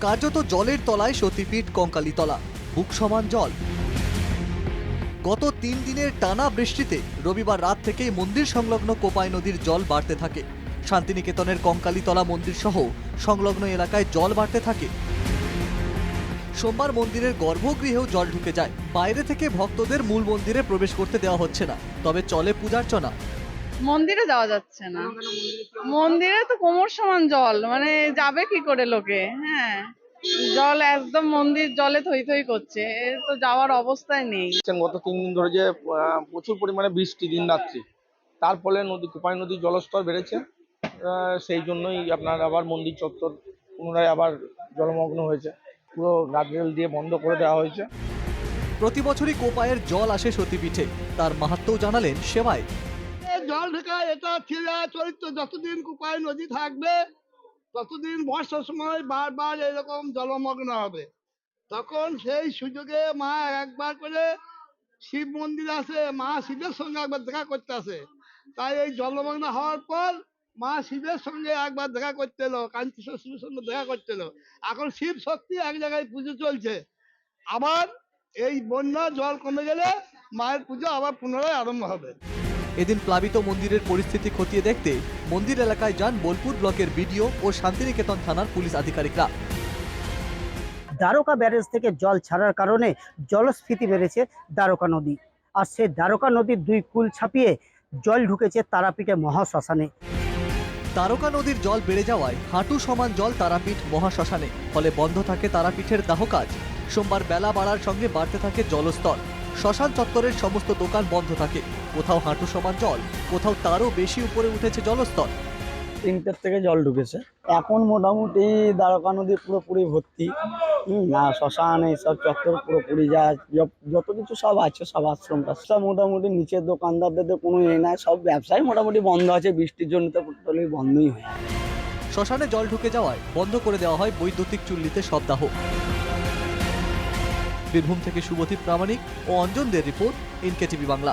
কার্যত জলের তলায় সতীপীঠ কঙ্কালীতলা, বুক সমান জল। গত তিন দিনের টানা বৃষ্টিতে রবিবার রাত থেকেই মন্দির সংলগ্ন কোপাই নদীর জল বাড়তে থাকে। শান্তিনিকেতনের কঙ্কালীতলা মন্দির সহ সংলগ্ন এলাকায় জল বাড়তে থাকে। সোমবার মন্দিরের গর্ভগৃহেও জল ঢুকে যায়। বাইরে থেকে ভক্তদের মূল মন্দিরে প্রবেশ করতে দেওয়া হচ্ছে না। তবে চলে পূজার্চনা। মন্দিরে যাওয়া যাচ্ছে না। মন্দিরে তো কোমর সমান জল মানে যাবে কি করে লোকে? হ্যাঁ। জল একদম মন্দির জলে থই থই করছে এ তো যাওয়ার অবস্থায় নেই। গত তিন দিন ধরে যে প্রচুর পরিমাণে বৃষ্টি দিন রাত্রি। তার ফলে নদী কোপাই নদীর জলস্তর বেড়েছে সেই জন্যই আপনার আবার মন্দির চত্বর পুনরায় আবার জলমগ্ন হয়েছে। পুরো গার্ডরেল দিয়ে বন্ধ করে দেওয়া হয়েছে। প্রতি বছরই কোপায়ের জল আসে সতীপীঠে। তার মাহাত্ম্যও জানালেন সেবায় জল ঢেকা এটা ছিঁড়া চরিত্র। যতদিন কুপায় নদী থাকবে, ততদিন বর্ষার সময় বারবার এরকম জলমগ্ন হবে। তখন সেই সুযোগে মা একবার করে শিব মন্দির আছে, মা শিবের সঙ্গে একবার দেখা করতে আসে। তাই এই জলমগ্ন হওয়ার পর মা শিবের সঙ্গে একবার দেখা করতে এলো কান্তিশ্বর শিবের সঙ্গে দেখা করতে এলো। এখন শিব শক্তি এক জায়গায় পুজো চলছে। আবার এই বন্যা জল কমে গেলে মায়ের পুজো আবার পুনরায় আরম্ভ হবে। এদিন প্লাবিত মন্দিরের পরিস্থিতি খতিয়ে দেখতে মন্দির এলাকায় যান বোলপুর ব্লকের বিডিও ও শান্তিনিকেতন থানার পুলিশ আধিকারিকরা। দ্বারকা ব্যারেজ থেকে জল ছাড়ার কারণে জলস্ফীতি বেড়েছে দ্বারকা নদী। আর সেই দ্বারকা নদীর দুই কুল ছাপিয়ে জল ঢুকেছে তারাপীঠে মহাশ্মশানে। তারকা নদীর জল বেড়ে যাওয়ায় হাঁটু সমান জল তারাপীঠ মহাশ্মশানে ফলে বন্ধ থাকে তারাপীঠের দাহ কাজ সোমবার বেলা বাড়ার সঙ্গে বাড়তে থাকে জলস্তর। শ্মশান চত্বরের সমস্ত দোকান বন্ধ থাকে। কোথাও হাঁটু সমান জল কোথাও তারও বেশি উপরে উঠেছে জলস্তর। তিনটের থেকে জল ঢুকেছে। এখন মোটামুটি দ্বারকা নদী পুরোপুরি ভর্তি। আর শ্মশান এইসব চত্বর পুরোপুরি যা যত- কিছু সব আছে সব আশ্রমটা সব মোটামুটি নিচের দোকানদারদের তো কোনো ইয়ে নাই সব ব্যবসায় মোটামুটি বন্ধ আছে বৃষ্টির জন্য তো টোটালি বন্ধই হয়ে শ্মশানে জল ঢুকে যাওয়ায় বন্ধ করে দেওয়া হয় বৈদ্যুতিক চুল্লিতে শবদাহ বীরভূম থেকে শুভদীপ প্রামাণিক ও অঞ্জন দের রিপোর্ট ইনকেটিভি বাংলা।